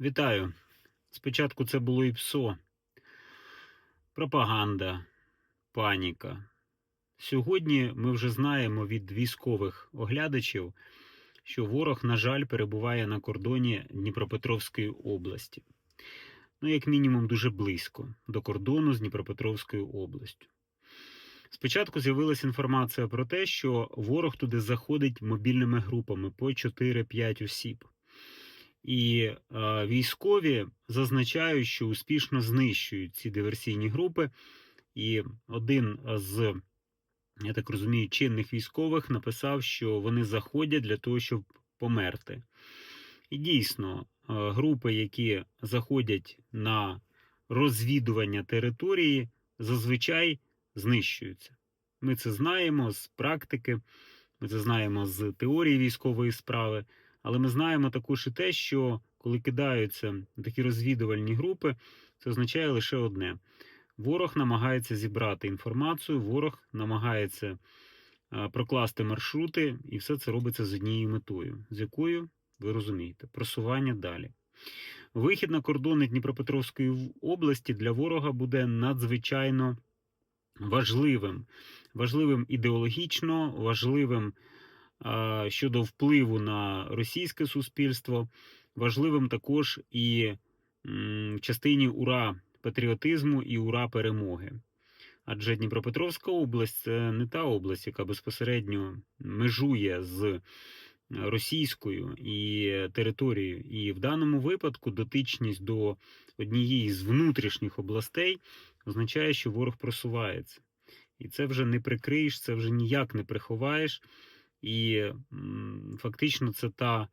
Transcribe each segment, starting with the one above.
Вітаю. Спочатку це було і ПСО, пропаганда, паніка. Сьогодні ми вже знаємо від військових оглядачів, що ворог, на жаль, перебуває на кордоні Дніпропетровської області. Ну, як мінімум, дуже близько до кордону з Дніпропетровською областю. Спочатку з'явилася інформація про те, що ворог туди заходить мобільними групами по 4-5 осіб. І е, військові зазначають, що успішно знищують ці диверсійні групи. І один з, я так розумію, чинних військових написав, що вони заходять для того, щоб померти. І дійсно, е, групи, які заходять на розвідування території, зазвичай знищуються. Ми це знаємо з практики, ми це знаємо з теорії військової справи. Але ми знаємо також і те, що коли кидаються такі розвідувальні групи, це означає лише одне: ворог намагається зібрати інформацію, ворог намагається е, прокласти маршрути, і все це робиться з однією метою, з якою ви розумієте, просування далі. Вихід на кордони Дніпропетровської області для ворога буде надзвичайно важливим, важливим ідеологічно, важливим щодо впливу на російське суспільство, важливим також і частині ура патріотизму і ура перемоги. Адже Дніпропетровська область це не та область, яка безпосередньо межує з російською і територією. І в даному випадку дотичність до однієї з внутрішніх областей означає, що ворог просувається. І це вже не прикриєш, це вже ніяк не приховаєш. І фактично це та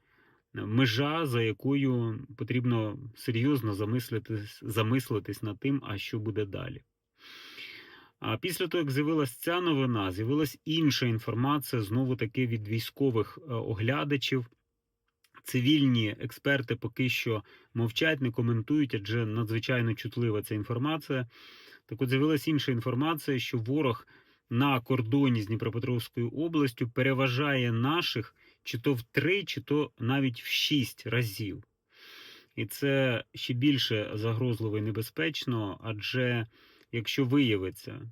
межа, за якою потрібно серйозно замислитись, замислитись над тим, а що буде далі. А після того, як з'явилася ця новина, з'явилася інша інформація, знову таки від військових е, оглядачів. Цивільні експерти поки що мовчать, не коментують, адже надзвичайно чутлива ця інформація. Так от з'явилася інша інформація, що ворог на кордоні з Дніпропетровською областю переважає наших чи то в три, чи то навіть в шість разів. І це ще більше загрозливо і небезпечно, адже якщо виявиться,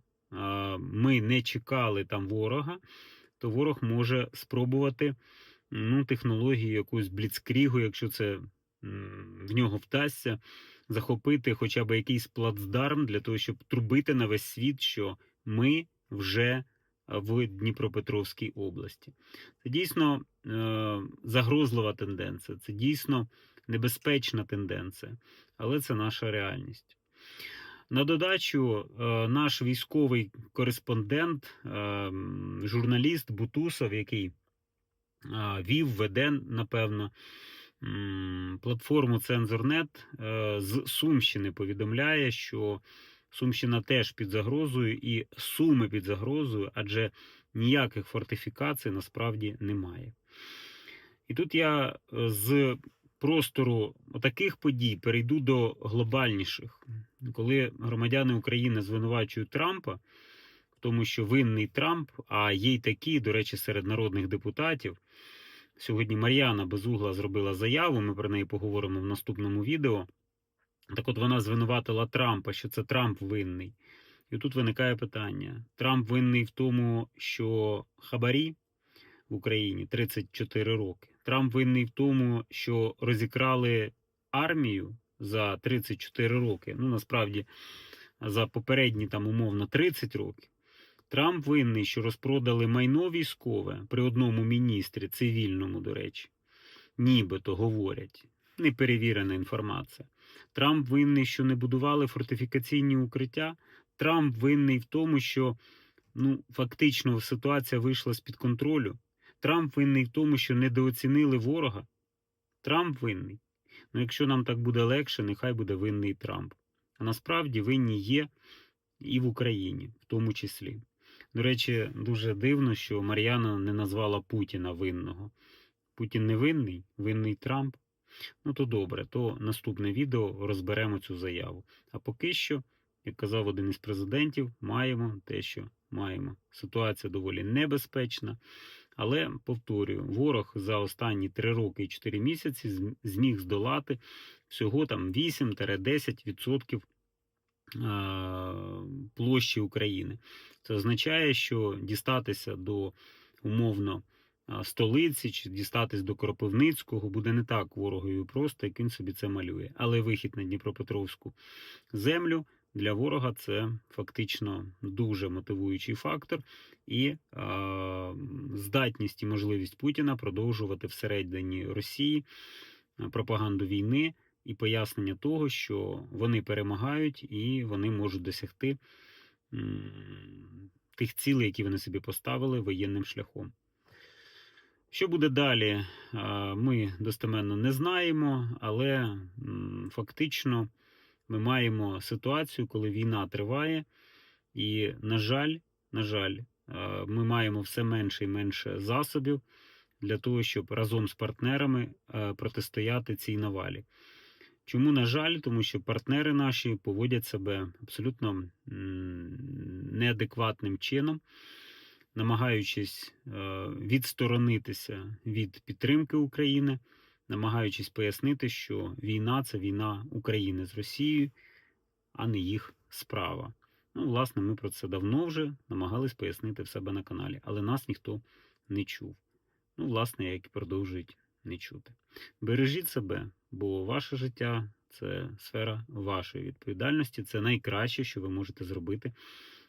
ми не чекали там ворога, то ворог може спробувати ну, технологію якусь бліцкрігу, якщо це в нього вдасться, захопити хоча б якийсь плацдарм для того, щоб трубити на весь світ, що ми вже в Дніпропетровській області. Це дійсно е, загрозлива тенденція, це дійсно небезпечна тенденція, але це наша реальність. На додачу, е, наш військовий кореспондент, е, журналіст Бутусов, який вів, веде, напевно, платформу Цензорнет з Сумщини повідомляє, що Сумщина теж під загрозою і Суми під загрозою, адже ніяких фортифікацій насправді немає. І тут я е, з простору таких подій перейду до глобальніших, коли громадяни України звинувачують Трампа, в тому що винний Трамп, а є й такі, до речі, серед народних депутатів. Сьогодні Мар'яна Безугла зробила заяву, ми про неї поговоримо в наступному відео. Так от вона звинуватила Трампа, що це Трамп винний. І тут виникає питання: Трамп винний в тому, що хабарі в Україні 34 роки. Трамп винний в тому, що розікрали армію за 34 роки. Ну, насправді, за попередні там умовно 30 років. Трамп винний, що розпродали майно військове при одному міністрі, цивільному, до речі, нібито говорять. Неперевірена інформація. Трамп винний, що не будували фортифікаційні укриття. Трамп винний в тому, що ну, фактично ситуація вийшла з-під контролю. Трамп винний в тому, що недооцінили ворога. Трамп винний. Ну, якщо нам так буде легше, нехай буде винний Трамп. А насправді винні є і в Україні, в тому числі. До речі, дуже дивно, що Мар'яна не назвала Путіна винного. Путін не винний, винний Трамп. Ну, то добре, то наступне відео розберемо цю заяву. А поки що, як казав один із президентів, маємо те, що маємо. Ситуація доволі небезпечна. Але повторюю, ворог за останні 3 роки і 4 місяці зміг здолати всього там 8-10% е, площі України. Це означає, що дістатися до умовно столиці чи дістатись до Кропивницького буде не так ворогові просто, як він собі це малює. Але вихід на Дніпропетровську землю для ворога це фактично дуже мотивуючий фактор і а, здатність і можливість Путіна продовжувати всередині Росії пропаганду війни і пояснення того, що вони перемагають і вони можуть досягти тих цілей, які вони собі поставили воєнним шляхом. Що буде далі, ми достеменно не знаємо, але фактично ми маємо ситуацію, коли війна триває, і, на жаль, на жаль, ми маємо все менше і менше засобів для того, щоб разом з партнерами протистояти цій навалі. Чому, на жаль, тому що партнери наші поводять себе абсолютно неадекватним чином, намагаючись е, відсторонитися від підтримки України, намагаючись пояснити, що війна це війна України з Росією, а не їх справа. Ну, власне, ми про це давно вже намагались пояснити в себе на каналі, але нас ніхто не чув. Ну, власне, як і продовжують не чути. Бережіть себе, бо ваше життя це сфера вашої відповідальності. Це найкраще, що ви можете зробити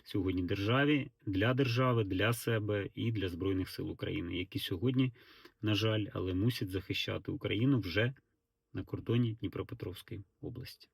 сьогодні державі, для держави, для себе і для Збройних сил України, які сьогодні, на жаль, але мусять захищати Україну вже на кордоні Дніпропетровської області.